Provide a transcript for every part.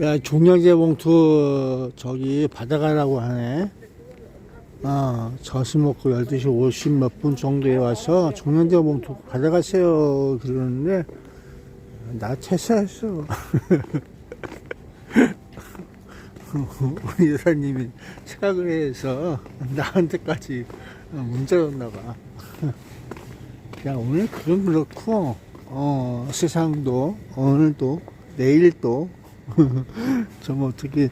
야, 종량제 봉투 저기 받아가라고 하네. 아, 저녁 먹고 12시 50 몇 분 정도에 와서 종량제 봉투 받아가세요. 그러는데, 나 퇴사했어. 우리 여사님이 생각을 해서 나한테까지 문자가 왔나 봐. 야, 오늘 그건 그렇고, 어, 세상도, 오늘도, 내일도, 좀 어떻게,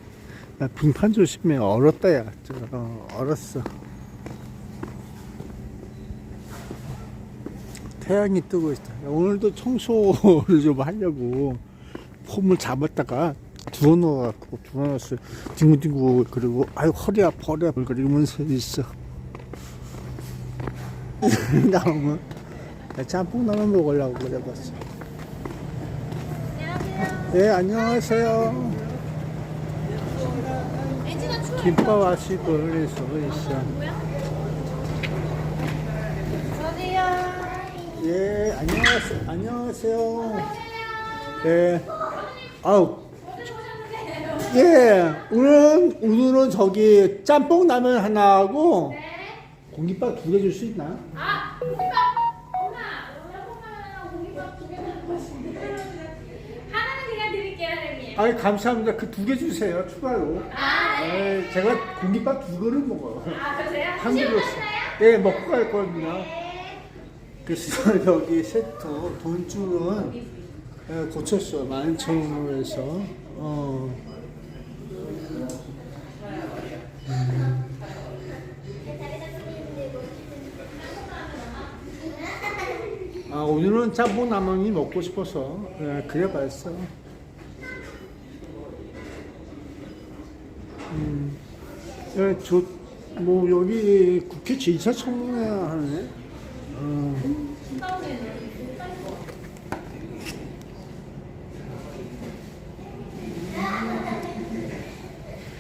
나 빙판 조심해. 얼었다, 야. 저, 어, 얼었어. 태양이 뜨고 있다. 야, 오늘도 청소를 좀 하려고 폼을 잡았다가 두어 넣어갖고, 두어 넣었어. 뒹구뒹구, 그리고, 아유, 허리 아파, 허리 아파. 그러면서 있어. 나오면, 야, 짬뽕 라면 먹으려고 그래봤어. 네, 안녕하세요. 김밥 아시고 그래서 있어. 저도요. 예, 안녕하세요. 안녕하세요. 예. 아우. 예, 오늘은, 오늘은 저기 짬뽕 라면 하나 하고 공깃밥 두 개 줄 수 있나? 아, 공깃밥. 엄마, 오늘 콩나물하고 공깃밥 두개 먹고 싶은데. 하나는 그냥 드릴게요, 선생님. 아이, 감사합니다. 그 두 개 주세요. 추가로. 아, 네. 에 제가 공깃밥 두 그릇 먹어요. 아, 그러세요? 한 그릇. 예, 먹고 갈 겁니다. 네. 그래서 여기 세트 돈줄은 예, 고쳤어. 11,000원으로 해서. 어. 아, 오늘은 짬뽕 라면이 먹고 싶어서 예, 그래 봤어. 예, 저, 뭐, 여기 국회 제2차 청문회 하네. 어.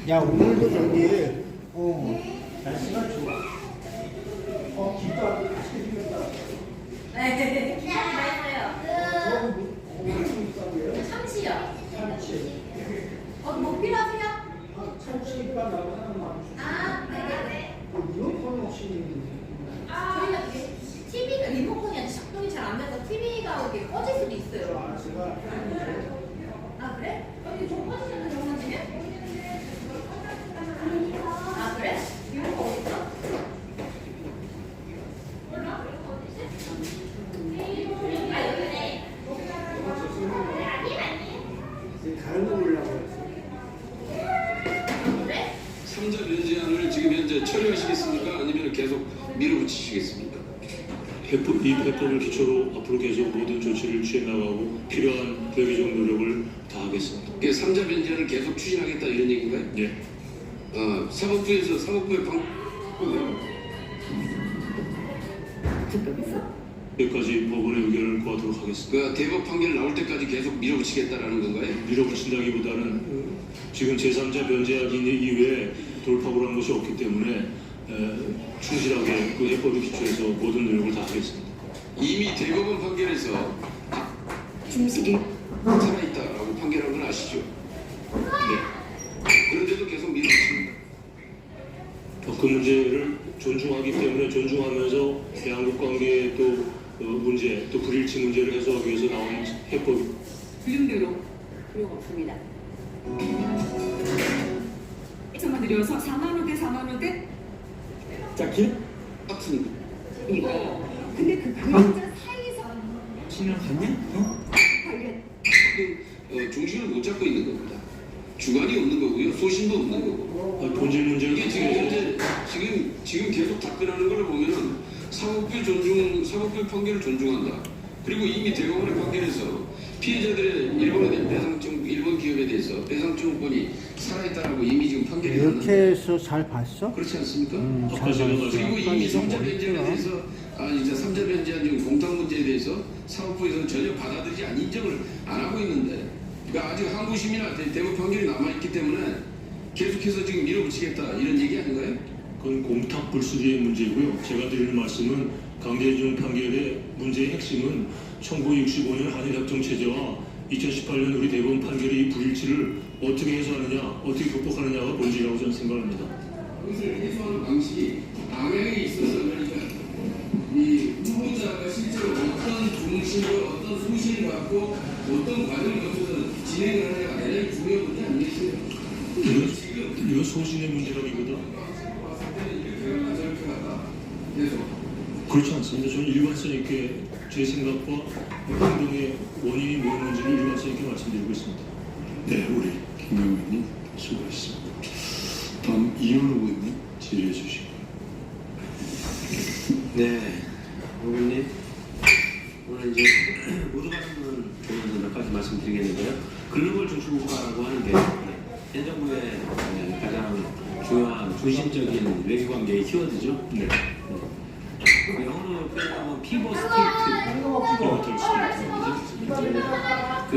야 오늘도 저기 어 날씨가 좋아. 어 김밥 맛있게 생겼다. 네. 맛있어요. 참치요. 참치. 어, 뭐 필요하세요? 참치가 나오는 맛. 아, 네네네. 이런 건 혹시 저희가 이게 TV가 리모컨이 아직 작동이 잘 안 돼서 TV가 이게 꺼질 수도 있어요. 아 제가 아, 그래? 여기 좀 꺼지잖아, 정만지면? 아, 그래? 리모컨 어디 있어? 몰라? 리모컨 어디 있지? 아, 여기네. 가는 거 보려고 했어. 그래? 삼자 변제안을 지금 현재 처리하시겠습니까? 아니면 계속 밀어붙이시겠습니까? 해법, 이 해법을 기초로 앞으로 계속 모든 조치를 취해 나가고 필요한 대외적 노력을 다하겠습니다. 이게 삼자 변제안을 계속 추진하겠다 이런 얘기인가요? 예. 어, 사법부에서 사법부의 방 여기까지 법원의 의견을 구하도록 하겠습니다. 그 대법 판결 나올 때까지 계속 밀어붙이겠다라는 건가요? 밀어붙인다기보다는 어, 지금 제3자 변제안 이외에 돌파구라는 것이 없기 때문에 에, 충실하게 그 해법에 기초해서 모든 노력을 다하겠습니다. 이미 대법원 판결에서 중식이 살아있다라고 판결한 건 아시죠? 네. 그런데도 계속 밀어붙입니다. 어, 그 문제를 존중하기 때문에 존중하면서 대한국 관계의 또 어, 문제, 또 불일치 문제를 해소하기 위해서 나온 해법입니다. 불륜교로 필요가 없습니다. 1천만 들여서 4만 원대 4만 원대 자 길. 같은 이거 근데 그 그림자 사이에서 신랑 갔냐? 어? 관련 어, 중심을 못 잡고 있는 겁니다. 주관이 없는 거고요, 소신도 없는 거고. 아, 본질 문제는 이게 지금 현재 지금 지금 계속 답변하는 걸 보면은 사법부 존중 사법부 판결을 존중한다. 그리고 이미 대법원의 판결에서 피해자들의 일본에 대한 배상청 일본 기업에 대해서 배상청권이 살아있다라고 이미 지금 판결이 이렇게 났는데 해서 잘 봤어? 그렇지 않습니까? 음, 잘 봤어. 그리고 이미 좀 삼자 변제에. 대해서 아 이제 삼자 변제한 중 공탁 문제에 대해서 사법부에서는 전혀 받아들이지 않 인정을 안 하고 있는데 그러니까 아직 심의나 대- 대법 판결이 남아 있기 때문에 계속해서 지금 밀어붙이겠다 이런 얘기 아닌가요? 그건 공탁 불수리의 문제고요. 제가 드리는 말씀은 강제징용 판결의 문제의 핵심은 1965년 한일협정 체제와 2018년 우리 대법원 판결이 이 불일치를 어떻게 해소하느냐, 어떻게 극복하느냐가 본질이라고 저는 생각합니다. 그것을 해소하는 방식이 방향에 있어서 그러니까 이 후보자가 실제로 어떤 중심을 어떤 소신을 갖고 어떤 과정을 거쳐서 진행을 하냐가 대단히 중요한 문제 아니겠어요? 이건, 이건 소신의 문제라기보다 그렇지 않습니다. 저는 일관성 있게 제 생각과 행동의 원인이 무엇인지를 일관성 있게 말씀드리고 있습니다. 네, 우리 김영민님 수고하셨습니다. 다음 이현 후보님 질의해 주시고. 네, 후보님 오늘 이제 모두 가는 보면서 몇 가지 말씀드리겠는데요. 글로벌 중추국가라고 하는데 현 정부의 네, 가장 중요한 중심적인 외교 관계의 키워드죠. 네. 그 영어로 표현하면 피벗 스테이트, 피보틀 스테이트. 그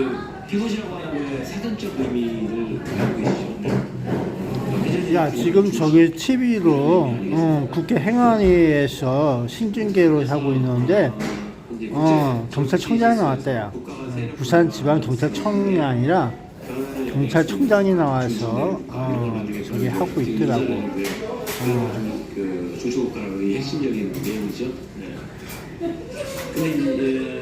피벗이라고 하는 게 사전적 의미를 알고 계시죠? 야 지금 저기 TV로 어, 국회 행안위에서 신중계로 하고 있는데 어, 경찰청장이 나왔대요. 어, 부산 지방 경찰청이 아니라 경찰청장이 나와서 어, 저기 하고 있더라고. 어. 그 중소국가의 핵심적인 내용이죠. 네. 근데 이제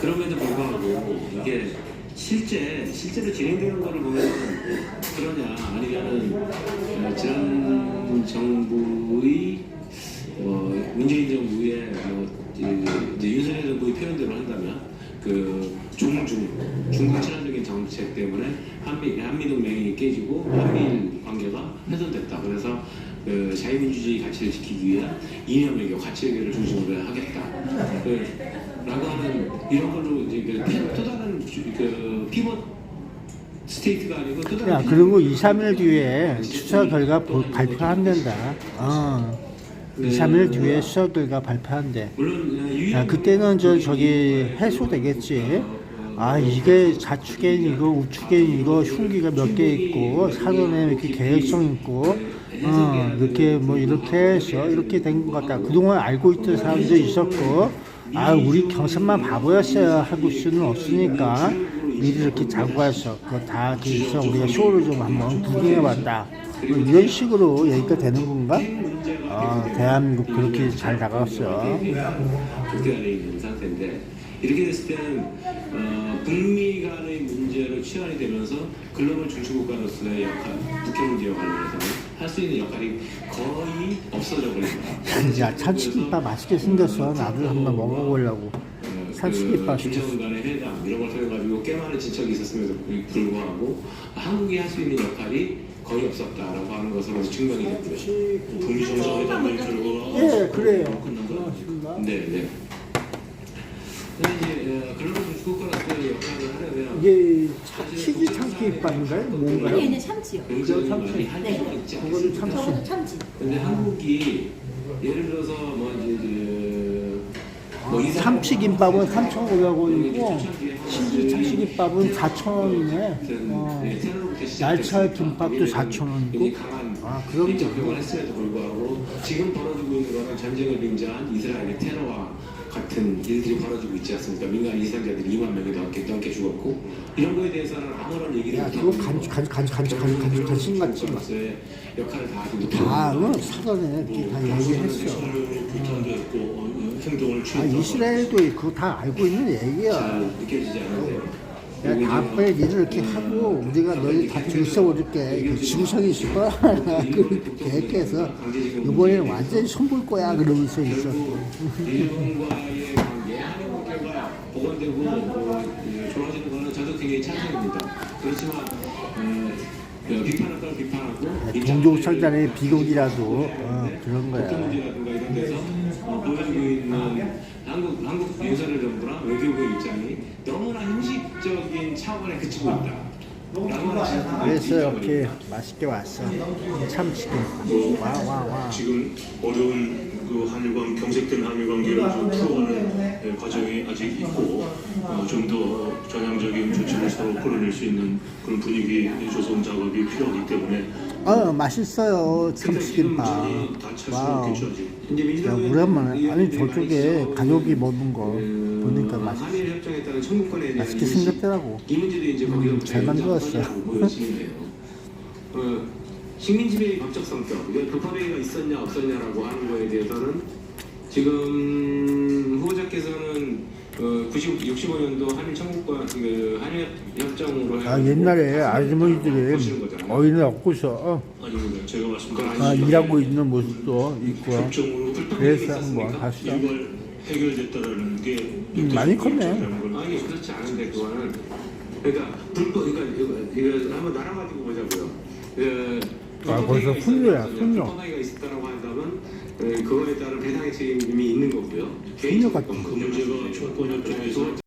그럼에도 불구하고 이게 실제 실제로 진행되는 거를 보면 그러냐 어, 지난 정부의 어, 문재인 정부의 뭐 이제 윤석열 정부의 표현대로 한다면 그 중중 중국 친화적인 정책 때문에 한미 한미 동맹이 깨지고 한미일 관계가 훼손됐다. 그래서 그 자유민주주의 가치를 지키기 위한 이념 외교, 가치 외교를 중심으로 하겠다. 그, 라고 하는 이런 걸로 이제 그 피- 또 다른 주- 그 피벗 스테이트가 아니고 또 다른 야 피- 그리고 2, 3일 뒤에 수사 결과 보- 발표한댄다. 어, 2, 3일 뒤에 수사 결과 발표한대. 물론 어, 야, 그때는 저 저기 해소되겠지. 아 이게 자축엔 이거 우축엔 이거 흉기가 몇 개 있고 사전에 이렇게 계획성 있고 어 이렇게 뭐 이렇게 해서 이렇게 된 것 같다. 그동안 알고 있던 사람도 있었고 아 우리 경선만 바보였어야 하고 수는 없으니까 미리 이렇게 자고 가서 그거 다 그래서 우리가 쇼를 좀 한번 구경해봤다. 뭐 이런 식으로 얘기가 되는 건가? 아 대한민국 그렇게 잘 상태인데 이렇게 됐을 때는 어, 북미 간의 문제로 치환이 되면서 글로벌 중심국가로서의 역할, 북핵 문제와 관련해서 할 수 있는 역할이 거의 없어져 버립니다. 야 참치김밥 맛있게 생겼어. 나도 한번 먹어보려고. 어, 참치김밥 그 김정은 간의 회담 이런 걸 통해 가지고 꽤 많은 진척이 있었음에도 불구하고 한국이 할 수 있는 역할이 거의 없었다라고 하는 것으로 증명이 됐고요. 북미 정상회담의 결과가 예, 그래요. 끝난 거? 네, 네. 근데 이제 어, 글로벌 중심국가로서의 역할을 하려면 이게 차- 치즈 참치김밥인가요? 뭔가요? 아니 얘는 참치요. 굉장히 참치. 많이 할 필요가 있지 그거는 않겠습니까? 참치. 저거도 참치. 근데 한국이 예를 들어서 뭐 이제 그, 뭐 이상- 참치김밥은 3,500원이고 치즈 참치김밥은 4,000원이네. 어. 네, 시작됐으니까 김밥도 거기에 4,000원이고. 굉장히 강한 아, 그럼요. 인적격을 했음에도 불구하고 지금 벌어지고 있는 거는 전쟁을 빙자한 이스라엘의 테러와 같은 일들이 벌어지고 있지 않습니까? 민간 이상자들이 2만 명이 넘게, 넘게 죽었고 이런 거에 대해서는 아무런 얘기를 야, 그거 간- 간- 간- 간- 간- 간- 간신 같지 마. 의 역할을 다하지 못하고 다 어, 사전에 이렇게 다 얘기했어. 불탄도 했고 어, 행동을 아. 이스라엘도 그거 다 알고 있는 얘기야. 잘 느껴지지 않으세요? 야, 다음번에 니들 이렇게 하고 우리가 너희 다 들써버릴게. 그 지구상이 있을 거야. 그 계획해서 이번에는 완전히 손볼 거야. 그러면서 뭐, 예, 좋아지는 거는 저도 굉장히 찬성입니다. 그렇지만 비판할 건 비판하고 동족상단의 비극이라도 어, 그런 거야. 보여주고 있는 한국 한국 윤석열 정부나 외교부 입장이 너무나 형식적인 차원에 그치고 있다. 그래서 이렇게 맛있게 왔어. 참치김밥. 와, 와, 와. 지금 어려운 그 한일 관 경색된 한일 관계를 좀 풀어가는 예, 과정이 아직 있고 어, 좀 더 전향적인 조치를 서로 풀어낼 수 있는 그런 분위기 조성 작업이 필요하기 때문에 어, 맛있어요. 참치김밥. 다 와우. 찰수록 괜찮지. 이제 야, 민주당의 오랜만에. 아니, 저쪽에 가족이. 먹는 거. 그 보니까 어, 맛있- 한일 협정에 따른 청구권에 대한 맛있게 인식, 생겼더라고. 이 문제도 이제 거기서 음, 잘 만들었어. 보여지는 거예요. 어, 식민 지배의 법적 성격, 이게 불법행위가 있었냐 없었냐라고 하는 거에 대해서는 지금 후보자께서는 어, 90, 65년도 한일 청구권 그 한일 협정으로 아, 옛날에 아주머니들이. 어인을 얻고서 어, 아닙니다. 제가 말씀드린 아, 일하고 있는 모습도 있고 협정으로 그래서 한번. 일괄 해결됐다라는 게 음, 많이 컸네. 아니 그렇지 않은데 그거는 그러니까 불법 그러니까 이거, 이거 한번 나눠 가지고 보자고요. 그, 아, 행위가 훈료야, 훈료. 있었다라고 한다면 에, 그거에 따른 배상의 책임이 있는 거고요. 개인적인 그 문제가 청구권 협정에서